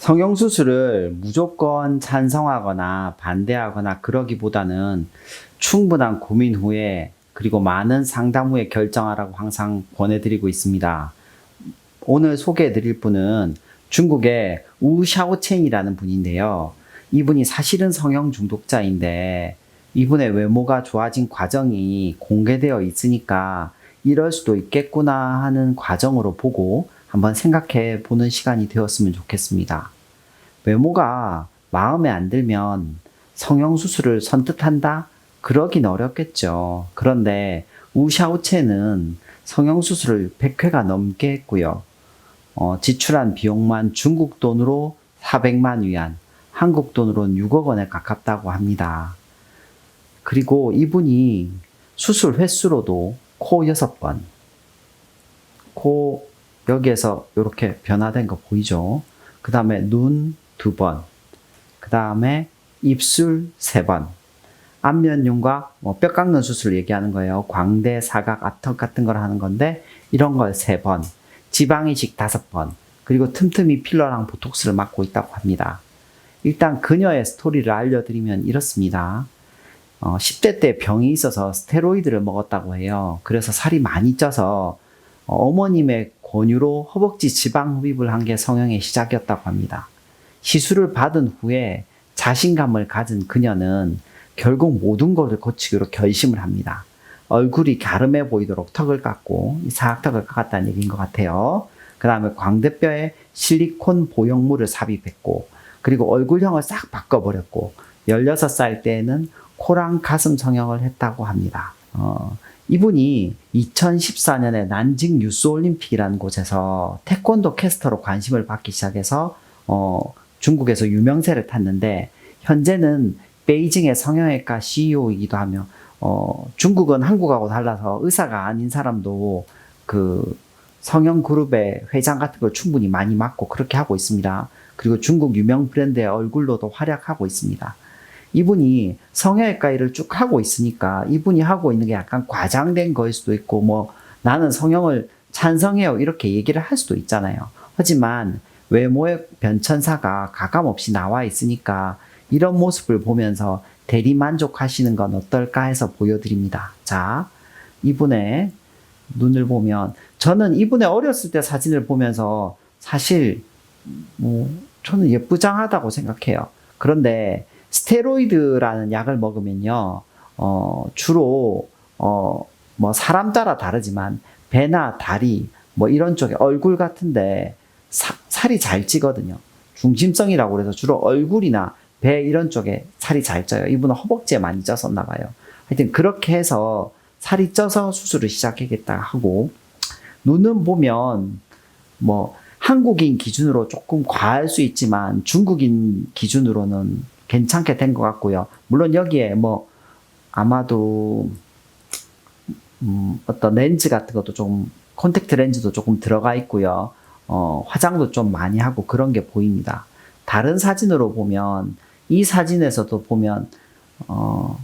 성형수술을 무조건 찬성하거나 반대하거나 그러기보다는 충분한 고민 후에 그리고 많은 상담 후에 결정하라고 항상 권해드리고 있습니다. 오늘 소개해드릴 분은 중국의 우 샤오첸이라는 분인데요. 이분이 사실은 성형 중독자인데 이분의 외모가 좋아진 과정이 공개되어 있으니까 이럴 수도 있겠구나 하는 과정으로 보고 한번 생각해 보는 시간이 되었으면 좋겠습니다. 외모가 마음에 안 들면 성형수술을 선뜻한다? 그러긴 어렵겠죠. 그런데 우샤오체는 성형수술을 100회가 넘게 했고요. 어, 지출한 비용만 중국 돈으로 400만 위안, 한국 돈으로는 6억 원에 가깝다고 합니다. 그리고 이분이 수술 횟수로도 코 6번, 코 여기에서 이렇게 변화된 거 보이죠? 그 다음에 눈 두 번, 그 다음에 입술 세 번, 안면윤곽, 뭐뼈 깎는 수술 얘기하는 거예요. 광대, 사각, 아턱 같은 걸 하는 건데 이런 걸 세 번, 지방 이식 다섯 번, 그리고 틈틈이 필러랑 보톡스를 맞고 있다고 합니다. 일단 그녀의 스토리를 알려드리면 이렇습니다. 어, 10대 때 병이 있어서 스테로이드를 먹었다고 해요. 그래서 살이 많이 쪄서 어, 어머님의 권유로 허벅지 지방 흡입을 한 게 성형의 시작이었다고 합니다. 시술을 받은 후에 자신감을 가진 그녀는 결국 모든 것을 고치기로 결심을 합니다. 얼굴이 갸름해 보이도록 턱을 깎고 사각턱을 깎았다는 얘기인 것 같아요. 그 다음에 광대뼈에 실리콘 보형물을 삽입했고 그리고 얼굴형을 싹 바꿔버렸고 16살 때에는 코랑 가슴 성형을 했다고 합니다. 어, 이분이 2014년에 난징 뉴스 올림픽이라는 곳에서 태권도 캐스터로 관심을 받기 시작해서 어, 중국에서 유명세를 탔는데 현재는 베이징의 성형외과 CEO이기도 하며 어, 중국은 한국하고 달라서 의사가 아닌 사람도 그 성형 그룹의 회장 같은 걸 충분히 많이 맡고 그렇게 하고 있습니다. 그리고 중국 유명 브랜드의 얼굴로도 활약하고 있습니다. 이분이 성형외과 일을 쭉 하고 있으니까 이분이 하고 있는 게 약간 과장된 거일 수도 있고 뭐 나는 성형을 찬성해요 이렇게 얘기를 할 수도 있잖아요. 하지만 외모의 변천사가 가감없이 나와 있으니까 이런 모습을 보면서 대리 만족하시는 건 어떨까 해서 보여드립니다. 자, 이분의 눈을 보면 저는 이분의 어렸을 때 사진을 보면서 사실 뭐 저는 예쁘장하다고 생각해요. 그런데 스테로이드라는 약을 먹으면요, 어, 주로, 어, 뭐 사람 따라 다르지만 배나 다리, 뭐 이런 쪽에 얼굴 같은데 사- 살이 잘 찌거든요. 중심성이라고 그래서 주로 얼굴이나 배 이런 쪽에 살이 잘 쪄요. 이분은 허벅지에 많이 쪘었나 봐요. 하여튼 그렇게 해서 살이 쪄서 수술을 시작하겠다 하고 눈은 보면 뭐 한국인 기준으로 조금 과할 수 있지만 중국인 기준으로는 괜찮게 된 것 같고요. 물론 여기에 뭐 아마도 음, 어떤 렌즈 같은 것도 좀 콘택트 렌즈도 조금 들어가 있고요. 어, 화장도 좀 많이 하고 그런 게 보입니다. 다른 사진으로 보면 이 사진에서도 보면 어,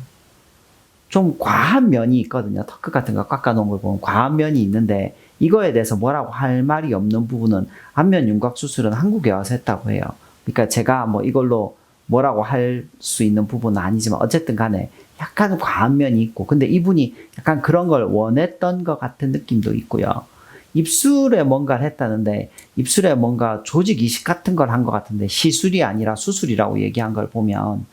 좀 과한 면이 있거든요. 턱끝 같은 거 깎아놓은 걸 보면 과한 면이 있는데 이거에 대해서 뭐라고 할 말이 없는 부분은 안면 윤곽 수술은 한국에 와서 했다고 해요. 그러니까 제가 뭐 이걸로 뭐라고 할 수 있는 부분은 아니지만 어쨌든 간에 약간 과한 면이 있고 근데 이분이 약간 그런 걸 원했던 것 같은 느낌도 있고요. 입술에 뭔가를 했다는데 입술에 뭔가 조직 이식 같은 걸 한 것 같은데 시술이 아니라 수술이라고 얘기한 걸 보면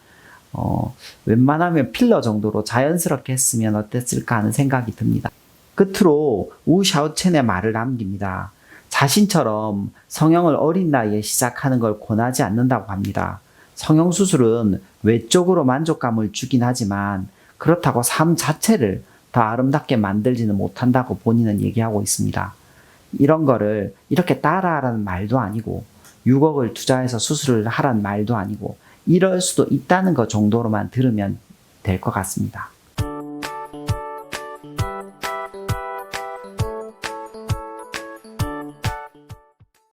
어, 웬만하면 필러 정도로 자연스럽게 했으면 어땠을까 하는 생각이 듭니다. 끝으로 우 샤오첸의 말을 남깁니다. 자신처럼 성형을 어린 나이에 시작하는 걸 권하지 않는다고 합니다. 성형 수술은 외적으로 만족감을 주긴 하지만 그렇다고 삶 자체를 더 아름답게 만들지는 못한다고 본인은 얘기하고 있습니다. 이런 거를 이렇게 따라하라는 말도 아니고 6억을 투자해서 수술을 하라는 말도 아니고 이럴 수도 있다는 것 정도로만 들으면 될 것 같습니다.